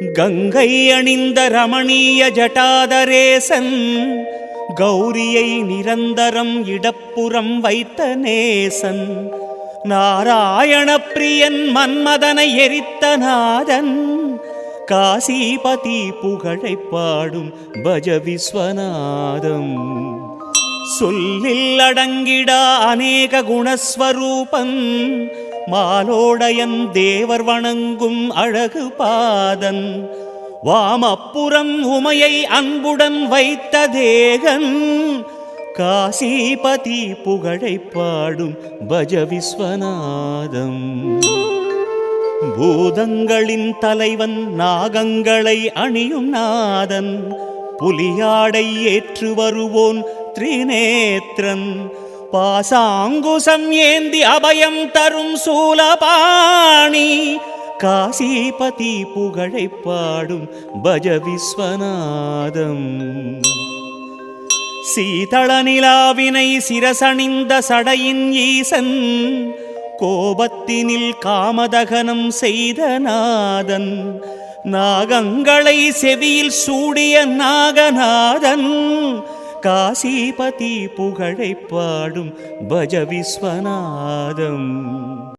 கங்கை அணிந்த ரமணீய ஜட்டாதரேசன் கௌரியை நிரந்தரம் இடப்புறம் வைத்த நேசன் நாராயண பிரியன் மன்மதனை எரித்த நாதன் காசிபதி புகழை பாடும் பஜ விஸ்வநாதம். சொல்லில் அடங்கிடா அநேக குணஸ்வரூபன் மாலோடையன் தேவர் வணங்கும் அழகு பாதன் வாமப்புறம் உமையை அன்புடன் வைத்த தேகன் காசிபதி புகழை பாடும் பஜ விஸ்வநாதம் பூதங்களின் தலைவன் நாகங்களை அணியும் நாதன் புலியாடை ஏற்று வருவோன் திரிநேத்திரன் பாசாங்குசம் ஏந்தி அபயம் தரும் சூலபாணி காசிபதி புகழை பாடும் பஜ விஸ்வநாதம் சீதள நிலாவினை சிரசணிந்த சடையின் ஈசன் கோபத்தினில் காமதகனம் செய்த நாதன். நாகங்களை செவியில் சூடிய நாகநாதன் காசிபதி புகழை பாடும் பஜ விஸ்வநாதம்